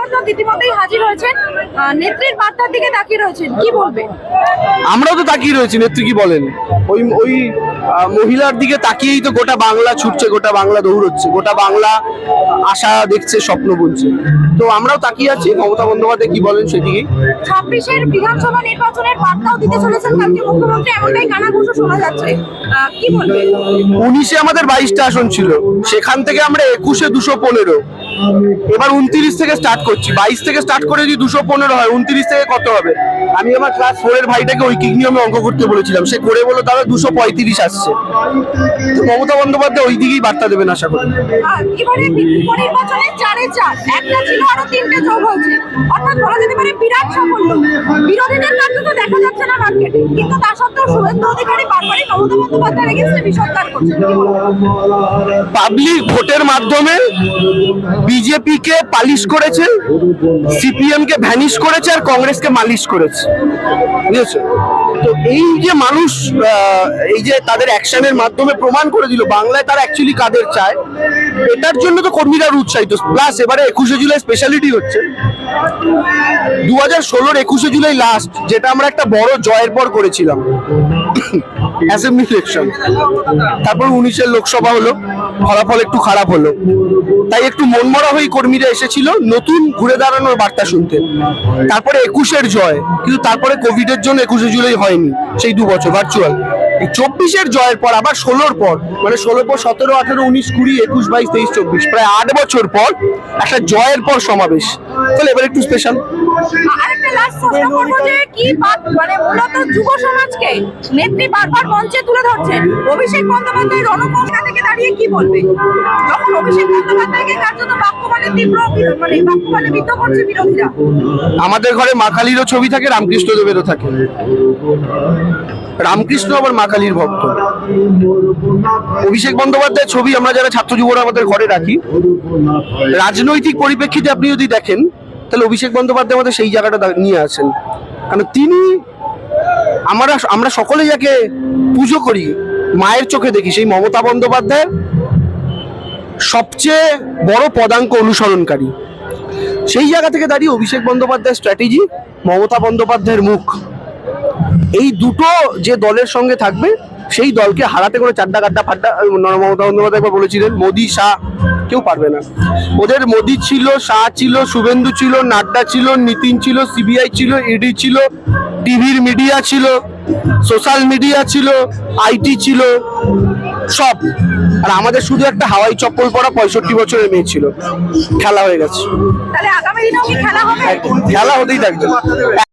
সমর্থক ইতিমধ্যেই হাজির হয়েছেন। নেত্রীর বার্তার দিকে তাকিয়ে রয়েছেন। কি আমরাও তো তাকিয়ে রয়েছি নেত্রী কি বলেন? ওই ওই মহিলার দিকে তাকিয়েই তো গোটা বাংলা ছুটছে গোটা বাংলা দৌড়চ্ছে গোটা বাংলা আশা দেখছে স্বপ্ন বুনছে। তো আমরাও তাকিয়ে আছি মমতা বন্দ্যোপাধ্যায় কি বলেন সেদিকেই। ছাব্বিশের বিধানসভা নির্বাচনের বার্তাও দিতে চলেছেন কালকে মুখ্যমন্ত্রী এমনটাই শোনা যাচ্ছে। কি উনিশে আমাদের বাইশটা আসন ছিল সেখান থেকে আমরা একুশে দুশো পনেরো। এবার উনত্রিশ থেকে স্টার্ট করছি। বাইশ থেকে স্টার্ট করে যদি দুশো পনেরো হয়, উনত্রিশ থেকে কত হবে? আমি আমার ক্লাস ফোরের ভাইটাকে ওই ঐকিক নিয়মে অঙ্ক করতে বলেছিলাম। সে করে বলো, তাহলে দুশো পঁয়ত্রিশ আসছে। তো মমতা বন্দ্যোপাধ্যায় ওই দিকেই বার্তা দেবেন আশা করি। বিরোধীদের কিন্তু তা সত্ত্বেও শুভেন্দু অধিকারী বারবারই মমতা বন্দ্যোপাধ্যায়ের এগেনস্টে বিষোদ্গার করছেন পাবলিক ভোটের মাধ্যমে বিজেপি কে পালিশ করেছে সিপিএম কে ভ্যানিশ করেছে, আর কংগ্রেসকে মালিশ করেছে। বুঝেছ? তো এই যে মানুষ এই যে তাদের অ্যাকশনের মাধ্যমে প্রমাণ করে দিল, বাংলায় তারা অ্যাকচুয়ালি কাদের চায়, এটার জন্য তো কর্মীরা উৎসাহিত প্লাস এবারে একুশে জুলাই স্পেশালিটি হচ্ছে। দু হাজার ষোলোর একুশে জুলাই লাস্ট যেটা আমরা একটা বড় জয়ের পর করেছিলাম। অ্যাসেম্বলি ইলেকশন তারপর উনিশের লোকসভা হলো। ফলাফল একটু খারাপ হলো। তাই একটু মনমরা হয়ে কর্মীরা এসেছিল নতুন ঘুরে দাঁড়ানোর বার্তা শুনতে। তারপরে একুশের জয়, কিন্তু তারপরে কোভিডের জন্য একুশে জুলাই হয়নি, সেই দু বছর ভার্চুয়াল চব্বিশের জয়ের পর, আবার ষোলোর পর মানে ষোলোর পর সতেরো, আঠেরো, উনিশ, কুড়ি, একুশ, বাইশ, তেইশ, চব্বিশ, প্রায় আট বছর পর একটা জয়ের পর সমাবেশ। তাহলে এবার একটু স্পেশাল মানে বারবার মঞ্চে তুলে ধরছেন অভিষেক বন্দ্যোপাধ্যায় কি বলবে? অভিষেক বন্দ্যোপাধ্যায়কে তীব্র মানে বিদ্ধ করছে বিরোধীরা। আমাদের ঘরে মা কালীরও ছবি থাকে, রামকৃষ্ণ দেবেরও থাকে। রামকৃষ্ণ আবার মা কালীর ভক্ত। অভিষেক বন্দ্যোপাধ্যায়ের ছবি আমরা যারা ছাত্র যুবরা আমাদের ঘরে রাখি, রাজনৈতিক পরিপ্রেক্ষিতে আপনি যদি দেখেন, তাহলে অভিষেক বন্দ্যোপাধ্যায় আমাদের সেই জায়গাটা নিয়ে আসেন কারণ তিনি আমরা আমরা সকলে যাকে পুজো করি মায়ের চোখে দেখি সেই মমতা বন্দ্যোপাধ্যায়ের সবচেয়ে বড় পদাঙ্ক অনুসরণকারী। সেই জায়গা থেকে দাঁড়িয়ে অভিষেক বন্দ্যোপাধ্যায়ের স্ট্র্যাটেজি মমতা বন্দ্যোপাধ্যায়ের মুখ। এই দুটো যে দলের সঙ্গে থাকবে, সেই দলকে হারাতে করে চাড্ডা গাড্ডা ফাড্ডা মমতা বন্দ্যোপাধ্যায় একবার বলেছিলেন, মোদি, শাহ কেউ পারবে না। ওদের মোদি ছিল, শাহ ছিল, শুভেন্দু ছিল, নাড্ডা ছিল, নিতিন ছিল, সিবিআই ছিল, ইডি ছিল টিভির মিডিয়া ছিল সোশ্যাল মিডিয়া ছিল আইটি ছিল সব। আর আমাদের শুধু একটা হাওয়াই চপ্পল পরা পঁয়ষট্টি বছরের মেয়ে ছিল। খেলা হয়ে গেছে। খেলা হতেই থাকবে।